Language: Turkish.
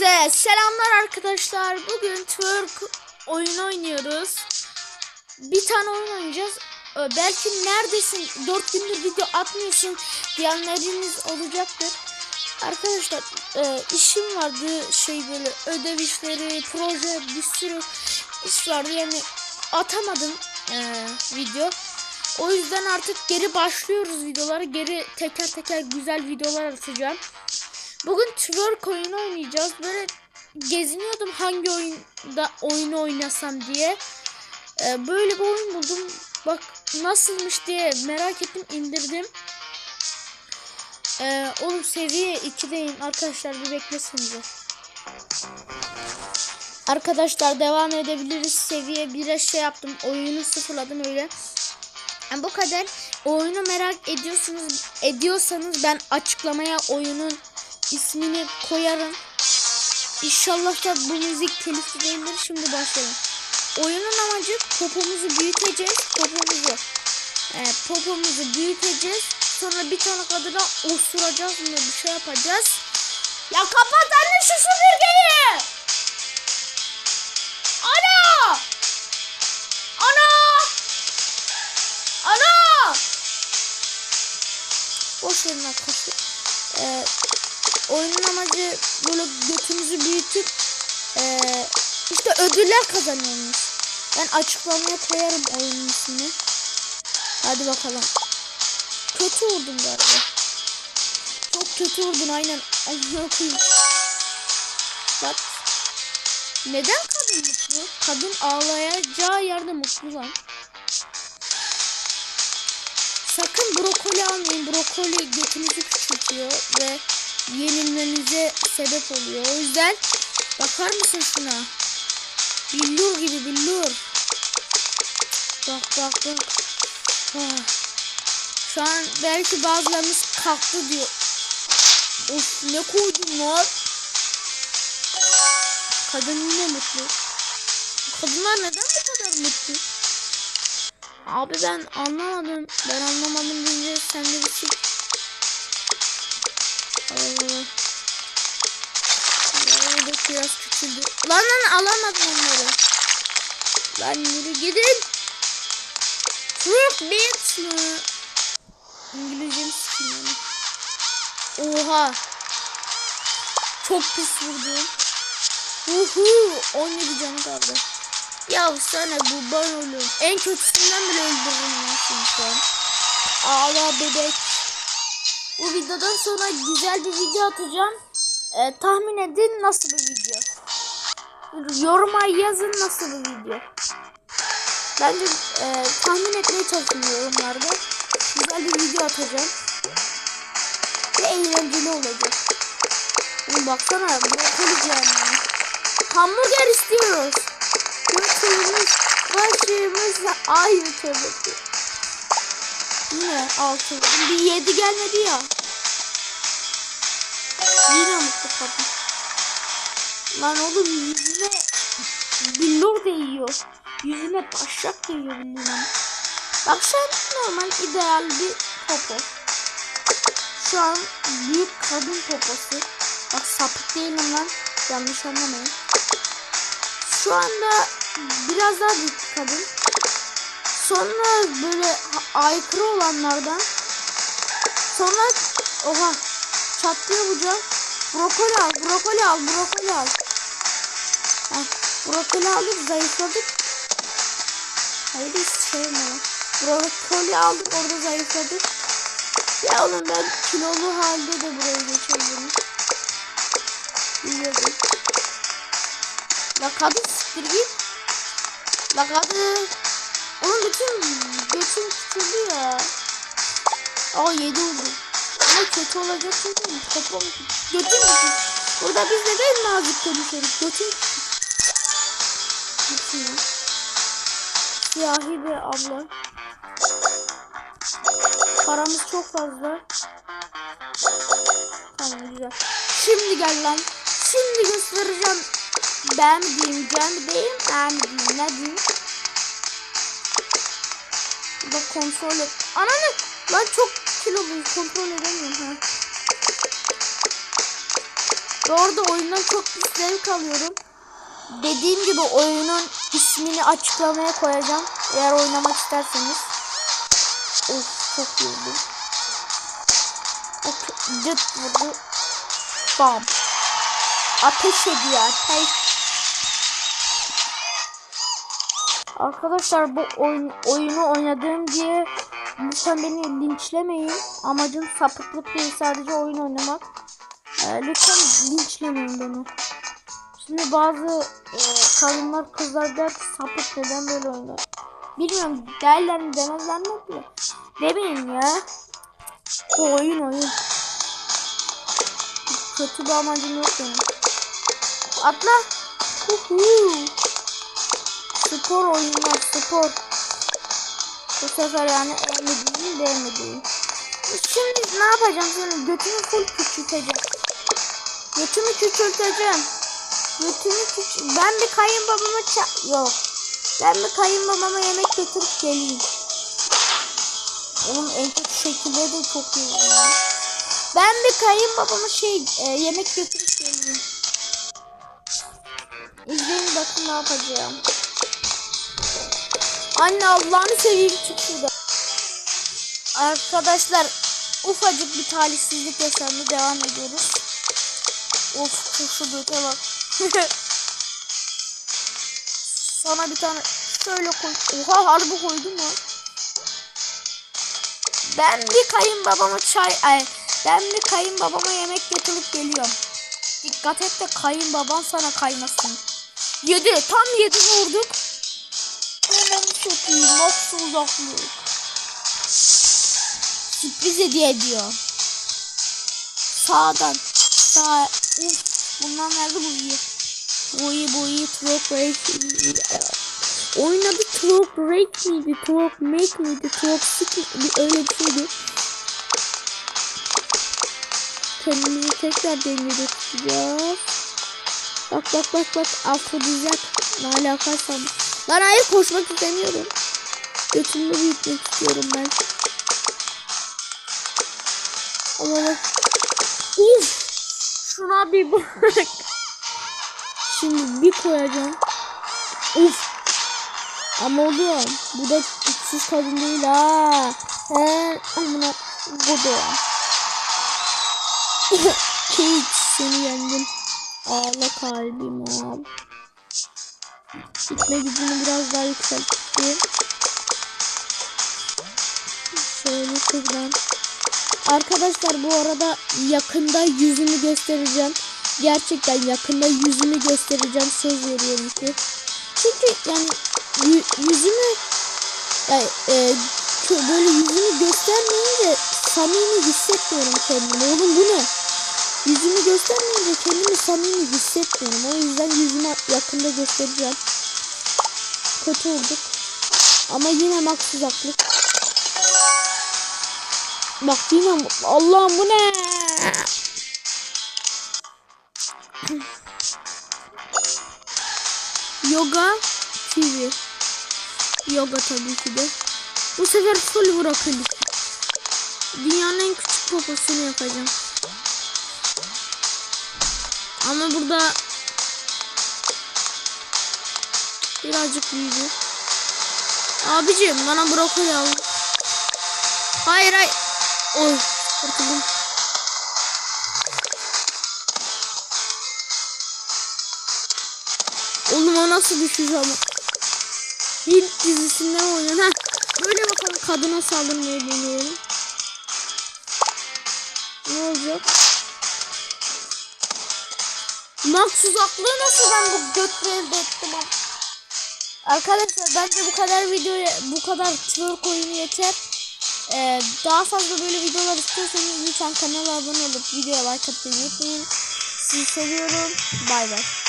Hepinize selamlar arkadaşlar. Bugün Twerk oyun oynuyoruz. Bir tane oyun oynayacağız. Ee, Belki neredesin? 4 gündür video atmıyorsun diyenleriniz olacaktır. Arkadaşlar e, işim vardı şey böyle ödev işleri, proje bir sürü iş vardı yani atamadım e, video. O yüzden artık geri başlıyoruz videoları. Geri teker teker güzel videolar atacağım. Bugün twerk oyunu oynayacağız. Böyle geziniyordum hangi oyunda oyunu oynasam diye. Ee, böyle bir oyun buldum. Bak nasılmış diye merak ettim indirdim. Ee, oğlum seviye 2'deyim arkadaşlar bir beklesinize. Arkadaşlar devam edebiliriz. Seviye 1'e şey yaptım. Oyunu sıfırladım öyle. Yani bu kadar. Oyunu merak ediyorsunuz ediyorsanız ben açıklamaya oyunun ismini koyarım. İnşallah da bu müzik telifli değildir. Şimdi başlayalım. Oyunun amacı popomuzu büyüteceğiz. Popomuzu e, popomuzu büyüteceğiz. Sonra bir tane kadına osuracağız mı bir şey yapacağız. Ya kapat anne şu süpürgeyi. Ana! Ana! Ana! Boş verin arkadaşlar. Ee, oyunun amacı böyle götümüzü büyütüp ee, işte ödüller kazanıyormuş. Ben açıklamaya koyarım oyunun ismini. Hadi bakalım. Kötü vurdum galiba. Çok kötü vurdun aynen. Bak. Neden kadın mutlu? Kadın ağlayacağı yerde mutlu lan. Sakın brokoli almayın. Brokoli götünüzü küçültüyor ve yenilmenize sebep oluyor. O yüzden bakar mısın şuna? Billur gibi billur. Bak bak bak. Ah. Şu an belki bazılarımız kalktı diyor. Of ne koydun lan? Kadın yine mutlu. Kadınlar neden bu kadar mutlu? Abi ben anlamadım. Ben anlamadım deyince sen de bir şey. Allah. Biraz küçüldü. Lan lan alamadım onları. Lan yürü gidin. Fruit beats mı? İngilizcem sıkıyor. Oha. Çok pis vurdum. Uhu 17 canı kaldı. Ya sana bu ben ölüyorum. En kötüsünden bile öldürürüm ya seni şu. Ağla bebek. Bu videodan sonra güzel bir video atacağım. Ee, tahmin edin nasıl bir video. Yoruma yazın nasıl bir video. Bence e, tahmin etmeye çalışın yorumlarda. Güzel bir video atacağım. Ve eğlenceli olacak. Oğlum baksana brokoli cehennemi. Hamburger istiyoruz. Götümüz başımız ayrı tabii Yine altı. Bir yedi gelmedi ya. Yine mutlu kadın. Lan oğlum yüzüne billur değiyor. Yüzüne taşak değiyor billurun. Bak sen normal ideal bir popo. Şu an büyük kadın poposu. Bak sapık değilim lan. Yanlış anlamayın. Şu anda biraz daha büyük kadın. Sonra böyle aykırı olanlardan. Sonra oha çatlıyor bu can. Brokoli al, brokoli al, brokoli al. Heh, brokoli aldık, zayıfladık. Hayır hiç şey mi? Brokoli aldık, orada zayıfladık. Ya oğlum ben kilolu halde de buraya geçebilirim. Biliyordum. La kadın siktir git. La kadın. Onun bütün götüm küçüldü ya. Aa yedi oldu. Ama kötü olacak şey mi? Toplam götüm küçük. Burada biz neden nazik konuşuyoruz? Götüm küçük. Siyahi bir abla. Paramız çok fazla. Tamam güzel. Şimdi gel lan. Şimdi göstereceğim. Ben diyeyim, ben diyeyim, ne diyeyim? Bak kontrol et. Ananı! Lan çok kiloluyuz kontrol edemiyorum ha. Ve orada oyundan çok bir zevk alıyorum. Dediğim gibi oyunun ismini açıklamaya koyacağım. Eğer oynamak isterseniz. Of çok yoruldum. Dıt vurdu. Bam. Ateş ediyor ateş. Arkadaşlar bu oyun, oyunu oynadığım diye lütfen beni linçlemeyin. Amacım sapıklık değil sadece oyun oynamak. Ee, lütfen linçlemeyin beni. Şimdi bazı e, kadınlar kızlar der ki sapık neden böyle oynar. Bilmiyorum derler mi demezler mi bile. Demeyin ya. Bu oyun oyun. Kötü bir amacım yok benim. Atla. Huhu. Spor oyunlar spor. Bu sefer yani beğenmediğim beğenmediğim. Şimdi ne yapacağım şimdi götümü full küçülteceğim. Götümü küçülteceğim. Götümü küçült. Ben bir kayınbabama ça... Yok. Ben bir kayınbabama yemek götürüp geleyim. Oğlum en kötü şekilde de çok iyi. Ben bir kayınbabama şey e, yemek götürüp geleyim. İzleyin bakın ne yapacağım. Anne Allah'ını seveyim çık şuradan. Arkadaşlar ufacık bir talihsizlik yaşandı. Devam ediyoruz. Of şu göte bak. Sana bir tane şöyle koy. Oha harbi koydum mu? Ben bir kayınbabama çay ay ben bir kayınbabama yemek götürüp geliyorum. Dikkat et de kayınbaban sana kaymasın. Yedi tam yedi vurduk. Çok iyi nasıl uzaklık. Sürpriz hediye ediyor. Sağdan. Sağ. Uf, bundan nerede bu iyi? Bu iyi bu iyi. Truck Race. Oynadı Truck Race miydi? Truck Make miydi? Truck Stick miydi? Öyle bir şeydi. Kendimizi tekrar dengede tutacağız. Bak bak bak bak. Afrodizyak. Ne alakaysa. Lan hayır koşmak istemiyorum. Götümü büyütmek istiyorum ben. Ama bak. Uf. Şuna bir bak. Şimdi bir koyacağım. Uf. Ama oğlum bu da güçsüz kadın değil ha. He amına kodu. Kate seni yendim. Ağla kalbim al. Gitme gücünü biraz daha yükselttim. Şöyle şuradan. Arkadaşlar bu arada yakında yüzümü göstereceğim. Gerçekten yakında yüzümü göstereceğim. Söz veriyorum ki. Çünkü yani yü- yüzümü yani, e, böyle yüzümü göstermeyince samimi hissetmiyorum kendimi. Oğlum bu ne? Yüzümü göstermeyince kendimi samimi hissetmiyorum. O yüzden yüzümü yakında göstereceğim. Kötü olduk. Ama yine max uzaklık. Bak yine Allah'ım bu ne? Yoga TV. Yoga tabii ki de. Bu sefer full bırakıldı. Dünyanın en küçük poposunu yapacağım. Ama burada birazcık büyüdü. Abicim bana brokoli al. Hayır hayır. Oy kurtuldum. Oğlum o nasıl düşüş ama. Hint dizisinde mi oynuyor? Heh. Böyle bakalım kadına saldırmayı deneyelim. Ne olacak? Max uzaklığı nasıl ben bu götle elde ettim. Arkadaşlar bence bu kadar video bu kadar twerk oyunu yeter. Ee, daha fazla böyle videolar istiyorsanız lütfen kanala abone olup videoya like atmayı unutmayın. Sizi seviyorum. Bay bay.